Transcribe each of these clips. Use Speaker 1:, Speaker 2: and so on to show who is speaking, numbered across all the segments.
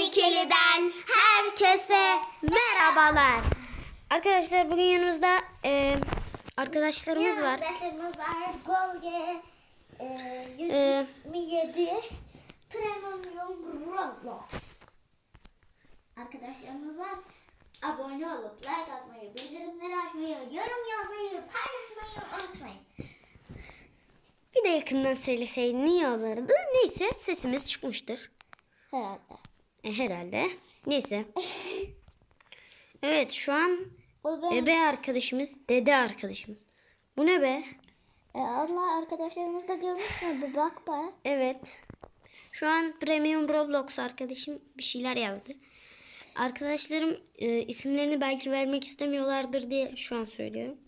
Speaker 1: Tehlikeli'den herkese merhabalar. Arkadaşlar bugün yanımızda e, arkadaşlarımız var.
Speaker 2: Arkadaşlarımız var. Golge e,
Speaker 1: E,
Speaker 2: 127 Premium Roblox. Arkadaşlarımız var. Abone olup like atmayı, bildirimleri açmayı, yorum yazmayı, paylaşmayı unutmayın.
Speaker 1: bir de yakından söyleseydin iyi olurdu. Neyse sesimiz çıkmıştır.
Speaker 2: Herhalde.
Speaker 1: E, herhalde. Neyse. Evet şu an
Speaker 2: ben,
Speaker 1: ebe arkadaşımız, dede arkadaşımız. Bu ne be?
Speaker 2: e, Allah arkadaşlarımız da görmüş mü? Bir bak be.
Speaker 1: Evet. Şu an Premium Roblox arkadaşım bir şeyler yazdı. Arkadaşlarım e, isimlerini belki vermek istemiyorlardır diye şu an söylüyorum.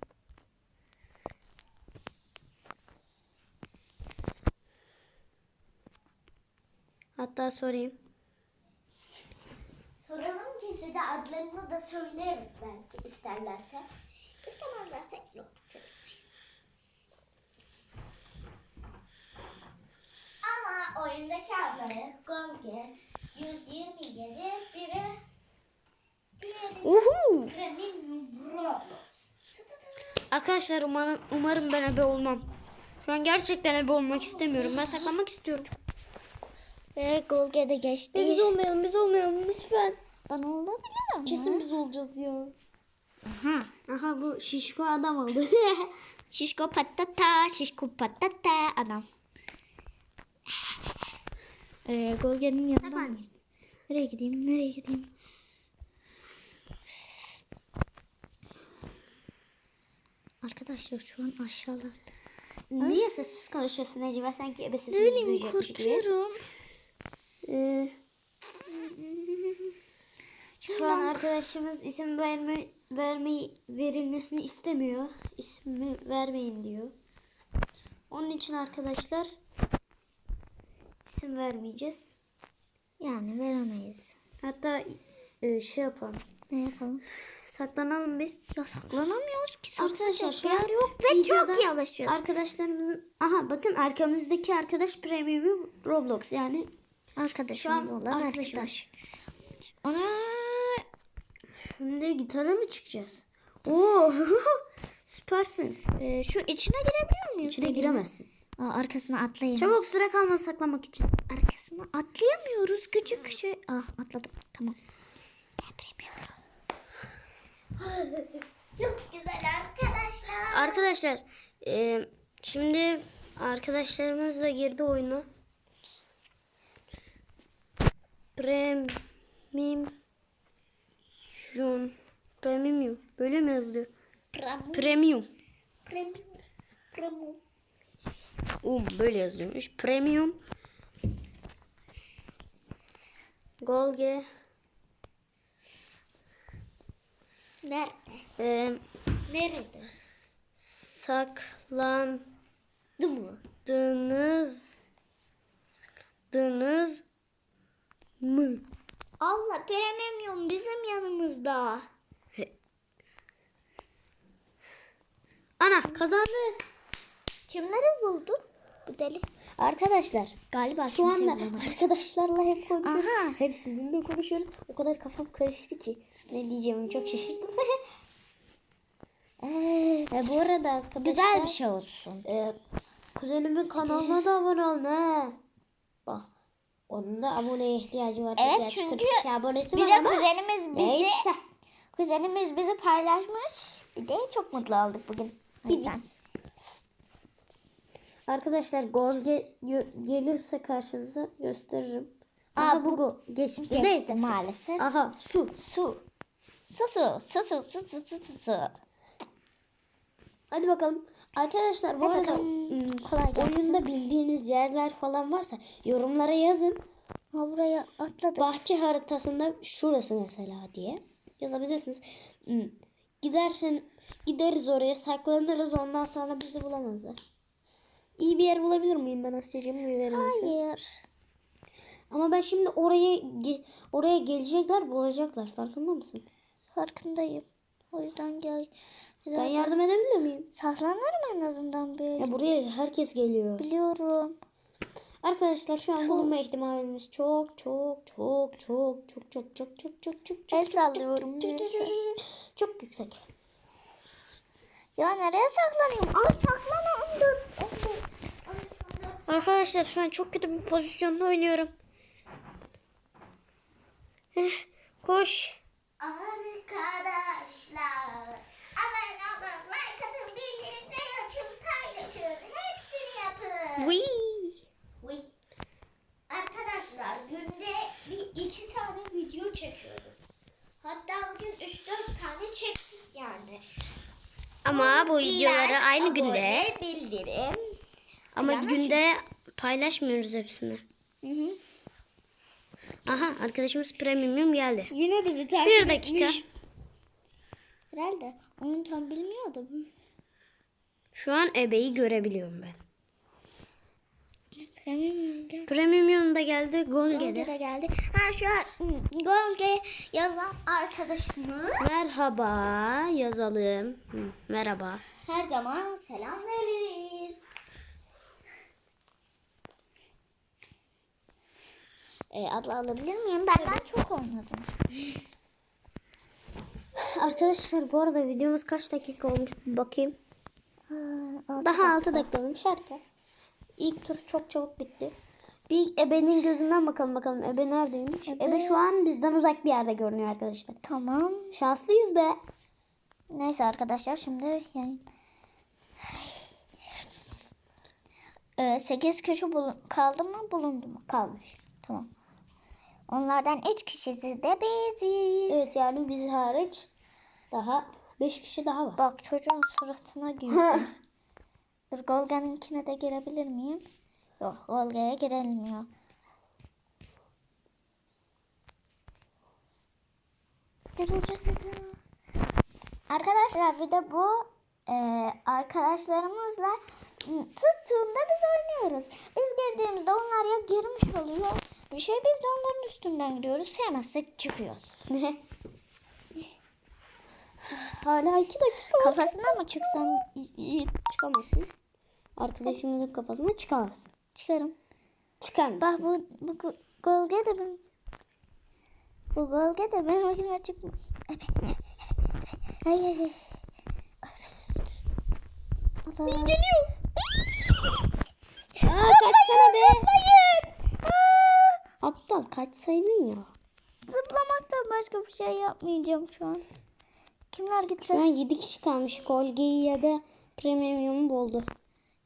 Speaker 1: Hatta sorayım.
Speaker 2: Ki size adlarını da söyleriz belki isterlerse. İstemezlerse yok. söylemeyiz. Ama oyundaki adları Golge 127 biri diğeri
Speaker 1: Uhu!
Speaker 2: Roblox.
Speaker 1: Arkadaşlar umarım, umarım ben ebe olmam. Şu an gerçekten ebe olmak istemiyorum. Ben saklanmak istiyorum.
Speaker 2: Ve Golge de geçti.
Speaker 1: biz olmayalım, biz olmayalım lütfen.
Speaker 2: Ben olabilirim.
Speaker 1: Kesin biz olacağız ya. Aha. Aha bu şişko adam oldu.
Speaker 2: Şişko patata, şişko patata adam. Ee, Golge'nin yanından
Speaker 1: Saklan.
Speaker 2: mıyız? Nereye gideyim, nereye gideyim? Arkadaşlar şu an aşağılarda.
Speaker 1: Niye sessiz konuşuyorsun Necime? Sanki ebe
Speaker 2: Ne
Speaker 1: sesimizi
Speaker 2: bileyim
Speaker 1: duyacakmış gibi.
Speaker 2: korkuyorum.
Speaker 1: Ee, şu an arkadaşımız isim verme, vermeyi verilmesini istemiyor. İsmi vermeyin diyor. Onun için arkadaşlar isim vermeyeceğiz.
Speaker 2: Yani veremeyiz.
Speaker 1: Hatta e, şey yapalım.
Speaker 2: Ne yapalım?
Speaker 1: Saklanalım biz.
Speaker 2: Ya saklanamıyoruz ki.
Speaker 1: Arkadaşlar şu an
Speaker 2: yer yok ve
Speaker 1: videoda
Speaker 2: çok yavaşıyoruz.
Speaker 1: Arkadaşlarımızın aha bakın arkamızdaki arkadaş premium Roblox yani
Speaker 2: Arkadaşımız
Speaker 1: şu an
Speaker 2: olan
Speaker 1: arkadaşımız.
Speaker 2: arkadaş. Ana
Speaker 1: Şimdi gitara mı çıkacağız? Oo süpersin.
Speaker 2: e, şu içine girebiliyor muyuz?
Speaker 1: İçine giremezsin.
Speaker 2: Aa, arkasına atlayayım.
Speaker 1: Çabuk süre kalmaz saklamak için.
Speaker 2: Arkasına atlayamıyoruz. Küçük şey. Ah atladım. Tamam. Çok güzel arkadaşlar.
Speaker 1: Arkadaşlar e, şimdi arkadaşlarımız da girdi oyuna. Premium Premium böyle mi yazılıyor?
Speaker 2: Premium.
Speaker 1: Premium.
Speaker 2: Premium. Premium.
Speaker 1: Um böyle yazılıyormuş. Premium. Golge.
Speaker 2: Nerede?
Speaker 1: E,
Speaker 2: Nerede?
Speaker 1: saklandınız.
Speaker 2: mı?
Speaker 1: Dınız mı?
Speaker 2: Allah premium bizim yanımızda.
Speaker 1: Ana kazandı.
Speaker 2: Kimleri buldu? Bu deli.
Speaker 1: Arkadaşlar
Speaker 2: Galiba
Speaker 1: şu anda arkadaşlarla hep konuşuyoruz.
Speaker 2: Aha.
Speaker 1: Hep sizinle konuşuyoruz. O kadar kafam karıştı ki. Ne diyeceğimi çok şaşırdım.
Speaker 2: Ee,
Speaker 1: e, bu arada arkadaşlar.
Speaker 2: güzel bir şey olsun.
Speaker 1: E, kuzenimin kanalına da abone olun he. Bak. Onun da aboneye ihtiyacı var.
Speaker 2: Evet, çünkü
Speaker 1: 42 abonesi
Speaker 2: Bir
Speaker 1: var
Speaker 2: de
Speaker 1: ama.
Speaker 2: kuzenimiz bizi
Speaker 1: Neyse.
Speaker 2: kuzenimiz bizi paylaşmış. Bir de çok mutlu olduk bugün. Yüzden.
Speaker 1: Arkadaşlar gol ge- gelirse karşınıza gösteririm.
Speaker 2: Aa,
Speaker 1: Aha bu
Speaker 2: bu-
Speaker 1: geçti.
Speaker 2: Geçti
Speaker 1: Neyse.
Speaker 2: maalesef.
Speaker 1: Aha su.
Speaker 2: Su. Su su su su su su su su su.
Speaker 1: Hadi bakalım. Arkadaşlar bu
Speaker 2: Hadi
Speaker 1: arada
Speaker 2: bakalım.
Speaker 1: ım,
Speaker 2: Kolay gelsin.
Speaker 1: oyunda bildiğiniz yerler falan varsa yorumlara yazın.
Speaker 2: Ha buraya atladık.
Speaker 1: Bahçe haritasında şurası mesela diye yazabilirsiniz. Hmm. Gidersen gideriz oraya saklanırız ondan sonra bizi bulamazlar. İyi bir yer bulabilir miyim ben Asya'cığım?
Speaker 2: Hayır.
Speaker 1: Ama ben şimdi oraya oraya gelecekler bulacaklar farkında mısın?
Speaker 2: Farkındayım. O yüzden gel.
Speaker 1: Ben yardım edebilir miyim?
Speaker 2: Saklanırım en azından böyle.
Speaker 1: Ya buraya herkes geliyor.
Speaker 2: Biliyorum.
Speaker 1: Arkadaşlar şu an bulunma ihtimalimiz çok çok çok çok çok çok çok çok çok çok çok
Speaker 2: El sallıyorum.
Speaker 1: çok, yüksek.
Speaker 2: Ya nereye saklanayım? Ay saklanam dur.
Speaker 1: Arkadaşlar şu an çok kötü bir pozisyonda oynuyorum. Heh, koş.
Speaker 2: Arkadaşlar abone olun, like atın, bildirimleri açın, paylaşın. Hepsini yapın.
Speaker 1: Wee.
Speaker 2: Uy. Arkadaşlar günde bir iki tane video çekiyorum. Hatta bugün 3-4 tane çektik yani.
Speaker 1: Ama bu videoları
Speaker 2: Like,
Speaker 1: aynı günde
Speaker 2: abone, bildirim.
Speaker 1: ama
Speaker 2: Yani
Speaker 1: günde paylaşmıyoruz hepsini.
Speaker 2: Hı hı.
Speaker 1: Aha arkadaşımız premium geldi.
Speaker 2: Yine bizi takip
Speaker 1: Bir dakika.
Speaker 2: Herhalde. Onu tam bilmiyordum.
Speaker 1: Şu an ebeyi görebiliyorum ben.
Speaker 2: Premium gel.
Speaker 1: Premium yanında geldi.
Speaker 2: Golge
Speaker 1: Golge'de.
Speaker 2: de geldi. Ha şu an Golge yazan arkadaşımı
Speaker 1: Merhaba yazalım. Hı, merhaba.
Speaker 2: her zaman selam veririz. Ee, abla alabilir miyim? Benden çok oynadım.
Speaker 1: Arkadaşlar bu arada videomuz kaç dakika olmuş bir bakayım.
Speaker 2: Aa,
Speaker 1: Daha 6 dakika olmuş harika. İlk tur çok çabuk bitti. Bir ebenin gözünden bakalım bakalım. Ebe neredeymiş?
Speaker 2: Ebe-
Speaker 1: Ebe şu an bizden uzak bir yerde görünüyor arkadaşlar.
Speaker 2: Tamam.
Speaker 1: Şanslıyız be.
Speaker 2: Neyse arkadaşlar şimdi yani ee, 8 kişi bulun kaldı mı bulundu mu?
Speaker 1: Kalmış.
Speaker 2: Tamam. Onlardan 3 kişisi de biziz.
Speaker 1: Evet yani biz hariç daha 5 kişi daha var.
Speaker 2: Bak çocuğun suratına girdi. Dur Golga'nınkine de girebilir miyim? Yok Golga'ya girilmiyor. Arkadaşlar bir de bu e, arkadaşlarımızla tuttuğunda biz oynuyoruz. Biz girdiğimizde onlar ya girmiş oluyor. Bir şey biz de onların üstünden gidiyoruz. Sevmezsek çıkıyoruz.
Speaker 1: Hala 2 dakika.
Speaker 2: Kafasına mı çıksam iyi
Speaker 1: Çıkamazsın. Arkadaşımızın kafasına çıkamazsın.
Speaker 2: çıkarım.
Speaker 1: Çıkar mısın?
Speaker 2: Bak bu, bu go- gölge de ben. Bu gölge de benim başıma çıkmış. Hayır hayır. Allah.
Speaker 1: Geliyor. Aa, kaçsana be.
Speaker 2: Hayır. Aa,
Speaker 1: Aptal kaçsaydın ya.
Speaker 2: zıplamaktan başka bir şey yapmayacağım şu an. Kimler
Speaker 1: Şu
Speaker 2: gitti?
Speaker 1: an 7 kişi kalmış. Golge'yi ya da premium'u buldu.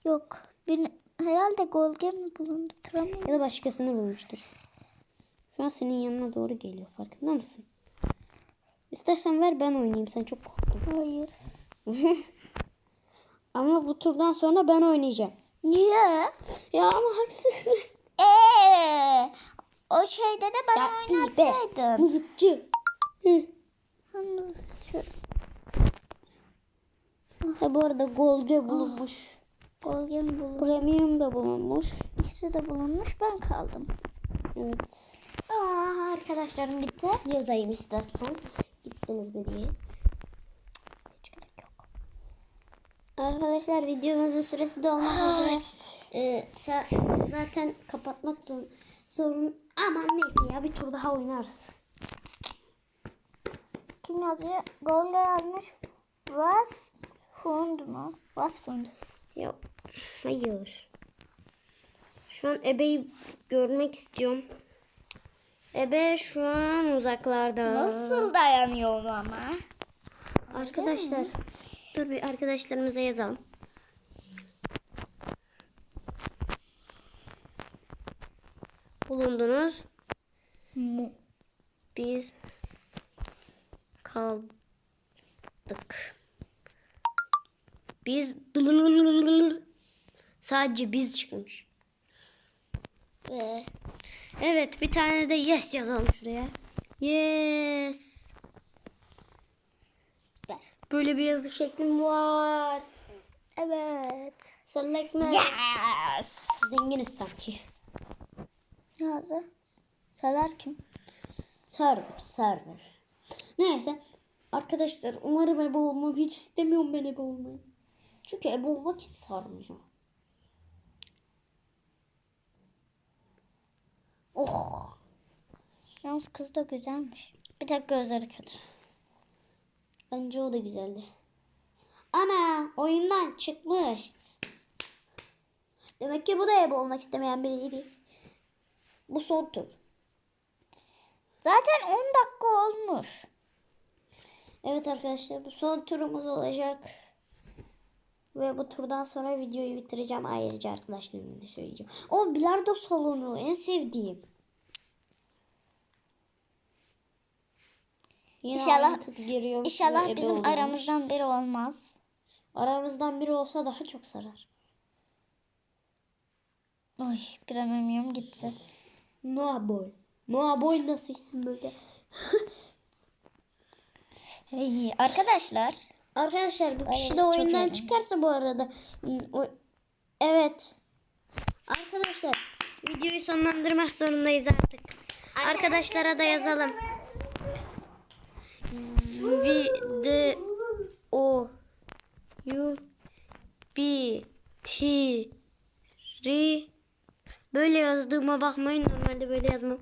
Speaker 2: Yok. Bir, herhalde gölge mi bulundu? Premium.
Speaker 1: Ya da başkasını bulmuştur. Şu an senin yanına doğru geliyor. Farkında mısın? İstersen ver ben oynayayım. Sen çok korktun.
Speaker 2: Hayır.
Speaker 1: Ama bu turdan sonra ben oynayacağım.
Speaker 2: Niye?
Speaker 1: Ya ama haksızsın.
Speaker 2: Eee. O şeyde de bana
Speaker 1: Ya
Speaker 2: oynatsaydın.
Speaker 1: Mızıkçı. Hı. Ha, bu arada Golge bulunmuş.
Speaker 2: Gölge mi bulundu?
Speaker 1: Premium da bulunmuş.
Speaker 2: İkisi de bulunmuş ben kaldım.
Speaker 1: Evet.
Speaker 2: Aa, arkadaşlarım gitti.
Speaker 1: Yazayım istersen. Gittiniz mi diye.
Speaker 2: Hiç gerek yok.
Speaker 1: Arkadaşlar videomuzun süresi de olmak üzere. Ee, zaten kapatmak zor, zorun. Aman neyse ya bir tur daha oynarız.
Speaker 2: Kim yazıyor? Golde yazmış. Was fund mu? Was fund.
Speaker 1: Ya hayır. Şu an Ebe'yi görmek istiyorum. Ebe şu an uzaklarda.
Speaker 2: Nasıl dayanıyor ama?
Speaker 1: Arkadaşlar dur bir arkadaşlarımıza yazalım. Bulundunuz.
Speaker 2: Mu.
Speaker 1: Biz kaldık. Biz sadece biz çıkmış.
Speaker 2: Ve
Speaker 1: Evet bir tane de yes yazalım şuraya. Yes. Böyle bir yazı şeklim var.
Speaker 2: evet.
Speaker 1: Select me.
Speaker 2: Yes.
Speaker 1: Zenginiz sanki.
Speaker 2: Yazdı. Sever kim?
Speaker 1: Server, server. Neyse. Arkadaşlar umarım ebe olmam. Hiç istemiyorum ben ebe olmayı. Çünkü olmak hiç sarmayacağım. Oh.
Speaker 2: Yalnız kız da güzelmiş. Bir tek gözleri kötü.
Speaker 1: Bence o da güzeldi. Ana oyundan çıkmış. Demek ki bu da ebe olmak istemeyen biriydi. Bu son tur.
Speaker 2: Zaten 10 dakika olmuş.
Speaker 1: Evet arkadaşlar bu son turumuz olacak. Ve bu turdan sonra videoyu bitireceğim. Ayrıca arkadaşlarıma da söyleyeceğim. O bilardo salonu en sevdiğim. Yine
Speaker 2: İnşallah-
Speaker 1: kız giriyor.
Speaker 2: İnşallah bizim
Speaker 1: oluyormuş.
Speaker 2: aramızdan biri olmaz.
Speaker 1: Aramızdan biri olsa daha çok sarar.
Speaker 2: Ay girememiyorum gitti.
Speaker 1: Noah Boy. Noah Boy nasıl isim böyle?
Speaker 2: Hey, arkadaşlar.
Speaker 1: Arkadaşlar
Speaker 2: Ay,
Speaker 1: kişi de
Speaker 2: çok
Speaker 1: oyundan çıkarsa bu arada. hmm, Evet. Arkadaşlar videoyu sonlandırmak zorundayız artık. Arkadaşlara da yazalım. Video yu bitiri Böyle yazdığıma bakmayın. Normalde böyle yazmam.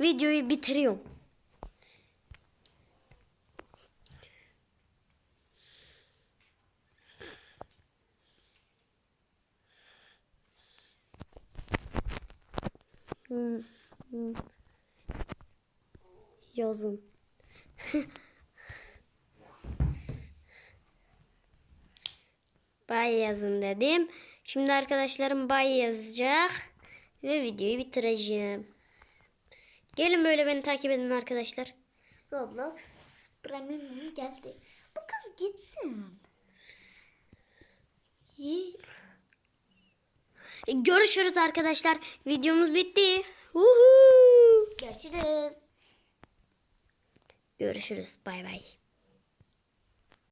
Speaker 1: Videoyu bitiriyorum. Yazın. bay yazın dedim. Şimdi arkadaşlarım bay yazacak ve videoyu bitireceğim. Gelin böyle beni takip edin arkadaşlar.
Speaker 2: Roblox Premium geldi. Bu kız gitsin.
Speaker 1: İyi. Görüşürüz arkadaşlar. Videomuz bitti. Uhu.
Speaker 2: Görüşürüz.
Speaker 1: Görüşürüz. Bay bay.